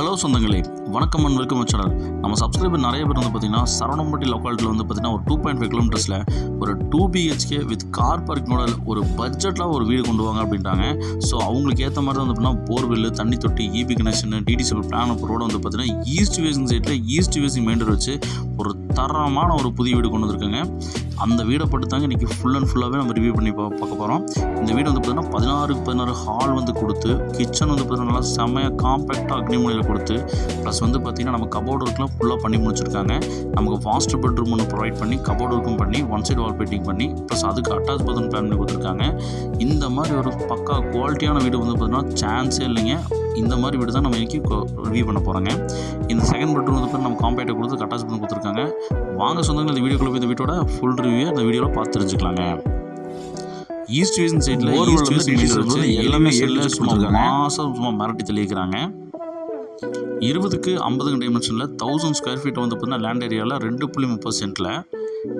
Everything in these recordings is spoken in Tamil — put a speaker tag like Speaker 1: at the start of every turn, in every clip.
Speaker 1: ஹலோ சொந்தங்களே வணக்கம் அண்ட் வெல்கம் சேனல் நம்ம சப்ஸ்கிரைபர் நிறைய பேர் வந்து பார்த்தீங்கன்னா சரவணம்பட்டி லொக்காலிட்டியில் வந்து பார்த்தீங்கன்னா ஒரு டூ பாயிண்ட் ஃபைவ் கிலோமீட்டர்ஸில் ஒரு டூ பிஹெச்கே வித் கார் பார்க்கிங்கோட ஒரு பட்ஜெட்டில் ஒரு வீடு கொண்டு வாங்க அப்படின்ட்டாங்க ஸோ அவங்களுக்கு ஏற்ற மாதிரி வந்து பார்த்தீங்கன்னா போர்வெல் தண்ணி தொட்டி EB connection DTC plan road வந்து பார்த்தீங்கன்னா ஈஸ்ட் வேசிங் சைட்டில் ஈஸ்ட் வேசிங் மெயின் வச்சு ஒரு தரமான ஒரு புதிய வீடு கொண்டு வந்திருக்காங்க. அந்த வீடை பட்டு தாங்க இன்றைக்கி ஃபுல் அண்ட் ஃபுல்லாகவே நம்ம ரிவ்யூ பண்ணி பா பார்க்க போகிறோம் இந்த வீடு வந்து பார்த்திங்கன்னா பதினாறுக்கு பதினாறு ஹால் வந்து கொடுத்து கிச்சன் வந்து பார்த்திங்கன்னா நல்லா செம்மையாக காம்பேக்டாக அக்னிமொழியில் கொடுத்து ப்ளஸ் வந்து பார்த்திங்கன்னா நம்ம கபோர்டு ஒர்க்லாம் ஃபுல்லாக பண்ணி முடிச்சிருக்காங்க. நமக்கு மாஸ்டர் பெட்ரூம் ஒன்று ப்ரொவைட் பண்ணி கபோர்டு ஒர்க்கும் பண்ணி ஒன் சைடு வால் பெயிண்டிங் பண்ணி ப்ளஸ் அதுக்கு அட்டாச் பாத்ரூம் பிளான் பண்ணி கொடுத்துருக்காங்க. இந்த மாதிரி ஒரு பக்கா குவாலிட்டியான வீடு வந்து பார்த்திங்கன்னா சான்ஸே இல்லைங்க. இந்த மாதிரி வீடு தான் நம்ம இன்றைக்கி ரிவ்யூ பண்ண போகிறோங்க இந்த செகண்ட் பெட்ரூம் வந்து நம்ம காம்பேக்டை கொடுத்து அட்டாச் பண்ணி கொடுத்துருக்காங்க. வாங்க சொந்தங்கள் இந்த வீடியோக்குள்ளே போய் இந்த வீட்டோட ஃபுல் ரிவ்யூ இந்த வீடியோவில் பார்த்து தெரிஞ்சுக்கலாங்க. ஈஸ்ட் வேசன் சைடில் ஈஸ்ட்
Speaker 2: வந்து
Speaker 1: எல்லாமே
Speaker 2: எல்லாமே
Speaker 1: சும்மா. மாதம் சும்மா மிரட்டி தெளிக்கிறாங்க இருபதுக்கு ஐம்பதுங்க டைமென்ஷனில் தௌசண்ட் ஸ்கொயர் ஃபீட் வந்து பார்த்தீங்கன்னா லேண்ட் ஏரியாவில் ரெண்டு புள்ளி முப்பது சென்ட்டில்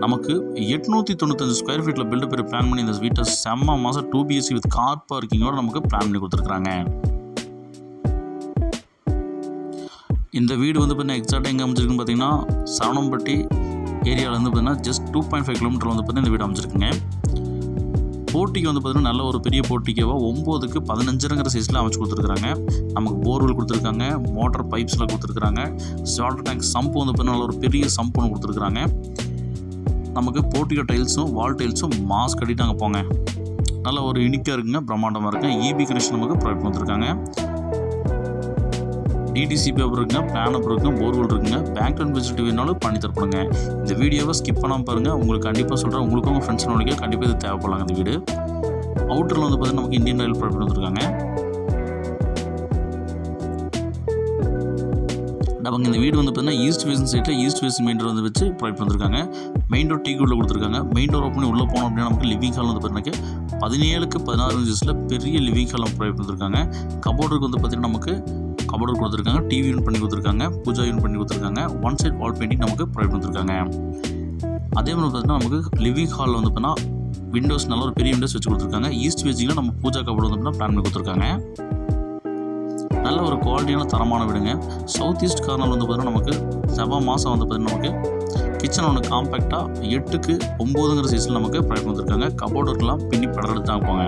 Speaker 1: நமக்கு எட்நூற்றி தொண்ணூத்தஞ்சு ஸ்கொயர் ஃபீட்டில் பில்டப் பிளான் பண்ணி இந்த வீட்டை செம்ம மாதம் டூ பிஎஸ்சி வித் கார் பார்க்கிங்கோட நமக்கு பிளான் பண்ணி கொடுத்துருக்காங்க இந்த வீடு வந்து பார்த்தீங்கன்னா எக்ஸாக்டாக எங்கே அமைச்சிருக்குன்னு பார்த்தீங்கன்னா சரவணம்பட்டி ஏரியாவிலேருந்து பார்த்தீங்கன்னா just two point five kilometre வந்து பார்த்தீங்கன்னா இந்த வீடு அமைச்சிருக்குங்க போட்டிக்கு வந்து பார்த்தீங்கன்னா நல்ல ஒரு பெரிய போட்டிக்கவா ஒம்போதுக்கு பதினஞ்சுங்கிற சைஸில் அமைச்சு கொடுத்துருக்காங்க நமக்கு போர்வெல் கொடுத்துருக்காங்க மோட்டர் பைப்ஸ்லாம் கொடுத்துருக்காங்க வாட்டர் டேங்க் சம்ப் வந்து பார்த்தீங்கன்னா நல்ல ஒரு பெரிய சம்ப் ஒன்று கொடுத்துருக்காங்க நமக்கு போட்டிகோ டைல்ஸும் வால் டைல்ஸும் மாஸ் கட்டிட்டாங்க போங்க. நல்ல ஒரு யூனிக்காக இருக்குங்க பிரம்மாண்டமாக இருக்குங்க. இபி கனெக்ஷன் நமக்கு ப்ரொவைட் பண்ணிருக்காங்க டிடிசி பேப்பர் இருக்குங்க பிளான் அப் இருக்குங்க போர்வெல் இருக்குங்க. பேங்க் லோன் ஃபெசிலிட்டி வேணாலும் பண்ணி தரப்படுங்க. இந்த வீடியோவை ஸ்கிப் பண்ணாமல் பாருங்கள் உங்களுக்கு கண்டிப்பாக சொல்கிறேன் உங்களுக்கும் உங்கள் ஃப்ரெண்ட்ஸ் நோடிக்க கண்டிப்பாக இது தேவைப்படலாங்க இந்த வீடு. அவுட்டரில் வந்து பார்த்தீங்கன்னா நமக்கு இந்தியன் ரயில் ப்ரொவைட் பண்ணிருக்காங்க நமக்கு இந்த வீடு வந்து பார்த்தீங்கன்னா ஈஸ்ட் வேசன் சைட்டில் ஈஸ்ட் வேசன் மெயின் டோர் வந்து வச்சு ப்ரொவைட் பண்ணிருக்காங்க. மெயின் டோர் டீ உள்ள கொடுத்துருக்காங்க. மெயின் டோர் ஓப்பன் உள்ளே போனோம் அப்படின்னா நமக்கு லிவிங் ஹால் வந்து பார்த்தீங்கன்னா பதினேழுக்கு பதினாறு இன்ச்சஸில் பெரிய லிவிங் ஹால் ப்ரொவைட் பண்ணிருக்காங்க. கபோர்டுக்கு வந்து பார்த்தீங்கன்னா நமக்கு கபோர்டு கொடுத்துருக்காங்க டிவி யூன் பண்ணி கொடுத்துருக்காங்க பூஜா யூன் பண்ணி கொடுத்துருக்காங்க ஒன் சைட் வால் பெயிண்டிங் நமக்கு ப்ரொவைட் பண்ணிருக்காங்க. அதே மாதிரி பார்த்தீங்கன்னா நமக்கு லிவிங் ஹாலில் வந்து பார்த்தீங்கன்னா விண்டோஸ் நல்ல ஒரு பெரிய விண்டோஸ் வச்சு கொடுத்துருக்காங்க. ஈஸ்ட் வேஜிங்கில் நம்ம பூஜா கபோர்டு வந்து பிளான் பண்ணி கொடுத்துருக்காங்க. நல்ல ஒரு குவாலிட்டியான தரமான வீடுங்க. சவுத் ஈஸ்ட் கார்னர் வந்து பார்த்தீங்கன்னா நமக்கு செவ்வாய் மாதம் வந்து பார்த்தீங்கன்னா நமக்கு கிச்சன் ஒன்று காம்பேக்டாக எட்டுக்கு ஒம்போதுங்கிற சைஸில் நமக்கு ப்ரொவைட் பண்ணிருக்காங்க. கபோர்டுக்கெலாம் பின்னி படம் எடுத்தாங்க போங்க.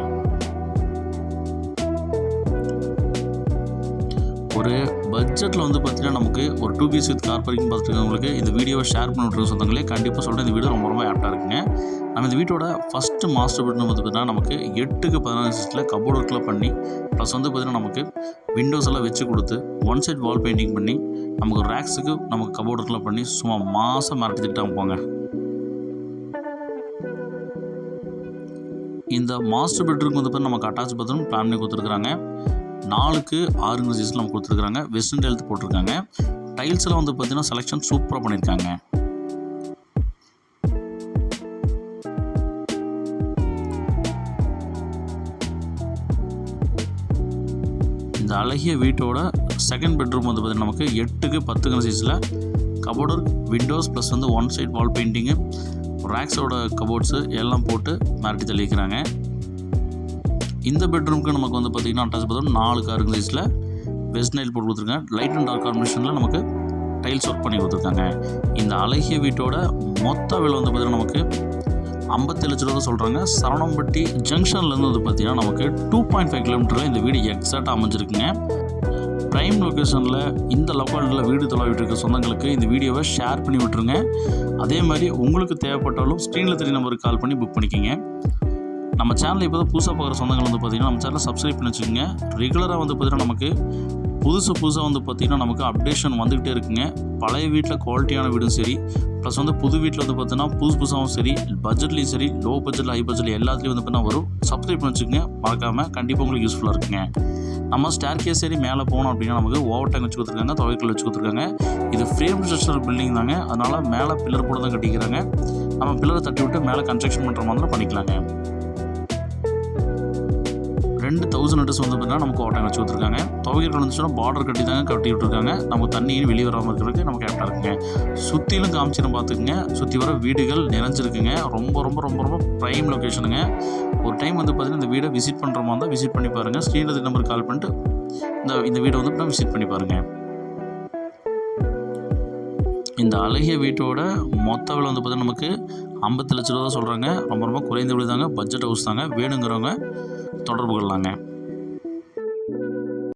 Speaker 1: ஒரு பட்ஜெட்டில் வந்து பார்த்தீங்கன்னா நமக்கு ஒரு two BS with car parking பார்த்துருக்கவங்களுக்கு இந்த வீடியோவை ஷேர் பண்ணி விட்ருக்க சொந்தங்களே கண்டிப்பாக சொல்கிறேன் இந்த வீடியோ ரொம்ப ரொம்ப ஆப்டாக இருக்குங்க. நம்ம இந்த வீட்டோட ஃபஸ்ட்டு மாஸ்டர் பெட்ரூம் வந்து பார்த்தீங்கன்னா நமக்கு எட்டுக்கு பதினாறு சைஸில் கபோர்ட் ஒர்க்கில் பண்ணி ப்ளஸ் வந்து பார்த்தீங்கன்னா நமக்கு விண்டோஸ் எல்லாம் வச்சு கொடுத்து ஒன் சைட் வால் பெயிண்டிங் பண்ணி நமக்கு ரேக்ஸுக்கு நமக்கு கபோர்ட் ஒர்க்கில் பண்ணி சும்மா மாதம் மிரட்டி திட்டாங்க போங்க இந்த மாஸ்டர் பெட்ரூம் வந்து பார்த்தீங்கன்னா நமக்கு அட்டாச் பாத்ரூம் பிளான் பண்ணி கொடுத்துருக்குறாங்க. நாலுக்கு ஆறுங்கிற சைஸில் நம்ம கொடுத்துருக்காங்க வெஸ்டர்ன் டெல்த் போட்டிருக்காங்க. டைல்ஸ்லாம் வந்து பார்த்தீங்கன்னா செலெக்ஷன் சூப்பராக பண்ணியிருக்காங்க. இந்த அழகிய வீட்டோட செகண்ட் பெட்ரூம் வந்து பார்த்தீங்கன்னா நமக்கு எட்டுக்கு பத்துங்கிற சைஸில் கபோர்டு விண்டோஸ் ப்ளஸ் வந்து ஒன் சைட் வால் பெயிண்டிங்கு ரேக்ஸோட கபோர்ட்ஸு எல்லாம் போட்டு மிரட்டி தெளிக்கிறாங்க இந்த பெட்ரூம்க்கு நமக்கு வந்து பார்த்திங்கன்னா அட்டாச் பார்த்தோம் நாலு காருக்கு சைஸில் வெஸ்ட் நைல் போட்டு கொடுத்துருக்காங்க. லைட் அண்ட் டார்க் காம்பினேஷனில் நமக்கு டைல்ஸ் ஒர்க் பண்ணி கொடுத்துருக்காங்க. இந்த அழகிய வீட்டோட மொத்த விலை வந்து பார்த்திங்கன்னா நமக்கு ஐம்பத்தி லட்ச ரூபா சொல்கிறாங்க சரவணம்பட்டி ஜங்ஷன்லேருந்து வந்து பார்த்திங்கன்னா நமக்கு டூ பாயிண்ட் ஃபைவ் கிலோமீட்டரில் இந்த வீடு எக்ஸாக்டாக அமைஞ்சிருக்குங்க. ப்ரைம் லொக்கேஷனில் இந்த லொக்காலிட்டியில் வீடு தொலைவிட்டு இருக்க சொந்தங்களுக்கு இந்த வீடியோவை ஷேர் பண்ணி விட்டுருங்க. அதே மாதிரி உங்களுக்கு தேவைப்பட்டாலும் ஸ்க்ரீனில் தெரிய நம்பருக்கு கால் பண்ணி புக் பண்ணிக்கோங்க. நம்ம சேனலில் இப்போ தான் புதுசாக பார்க்குற சொந்தங்கள் வந்து பார்த்திங்கன்னா நம்ம சேனலை சப்ஸ்கிரைப் பண்ணி வச்சுக்கோங்க. ரெகுலராக வந்து பார்த்திங்கன்னா நமக்கு புதுசு புதுசாக வந்து பார்த்திங்கன்னா நமக்கு அப்டேஷன் வந்துக்கிட்டே இருக்குங்க. பழைய வீட்டில் குவாலிட்டியான வீடும் சரி ப்ளஸ் வந்து புது வீட்டில் வந்து பார்த்தீங்கன்னா புதுசு புதுசாகவும் சரி பட்ஜெட்லேயும் சரி லோ பட்ஜெட்டில் ஹை பட்ஜெட்டில் எல்லாத்துலேயும் வந்து பார்த்தீங்கன்னா வரும். சப்ஸ்கிரைப் பண்ணி வச்சுக்கோங்க. மறக்காமல் கண்டிப்பாக உங்களுக்கு யூஸ்ஃபுல்லாக இருக்குங்க. நம்ம ஸ்டேர் கேஸ் சரி மேலே போனோம் அப்படின்னா நமக்கு ஓவர் டேங்க் வச்சு கொடுத்துருக்காங்க துவைக்கல் வச்சு கொடுத்துருக்காங்க. இது ஃப்ரேம் ஸ்ட்ரக்சர் பில்டிங் தாங்க. அதனால் மேலே பில்லர் போட்டு தான் கட்டிக்கிறாங்க. நம்ம பில்லரை தட்டி விட்டு மேலே கன்ஸ்ட்ரக்ஷன் பண்ணுற மாதிரி பண்ணிக்கலாங்க. ரெண்டு தௌசண்ட் லிட்டர்ஸ் வந்து பார்த்தீங்கன்னா நமக்கு ஓட்டம் வச்சு கொடுத்துருக்காங்க. துவைக்கிற வந்துச்சுன்னா பார்டர் கட்டி தாங்க கட்டி விட்டுருக்காங்க. நமக்கு தண்ணியும் வெளியே வராமல் இருக்கிறதுக்கு நமக்கு கரெக்டாக இருக்குங்க. சுற்றிலும் காமிச்சிடும் பார்த்துக்குங்க சுற்றி வர வீடுகள் நிறைஞ்சிருக்குங்க. ரொம்ப ரொம்ப ரொம்ப ரொம்ப ப்ரைம் லொக்கேஷனுங்க ஒரு டைம் வந்து பார்த்தீங்கன்னா இந்த வீடை விசிட் பண்ணுற மாதிரி தான் விசிட் பண்ணி பாருங்கள் ஸ்க்ரீனில் நம்பர் கால் பண்ணிட்டு இந்த இந்த வீடை வந்து விசிட் பண்ணி பாருங்கள் இந்த அழகிய வீட்டோட மொத்த விலை வந்து பார்த்தீங்கன்னா நமக்கு ஐம்பத்தி லட்ச ரூபா தான் சொல்கிறாங்க ரொம்ப ரொம்ப குறைந்த விலை தாங்க பட்ஜெட் ஹவுஸ் தாங்க. வேணுங்கிறவங்க தொடர்பு கொள்ளலாங்க.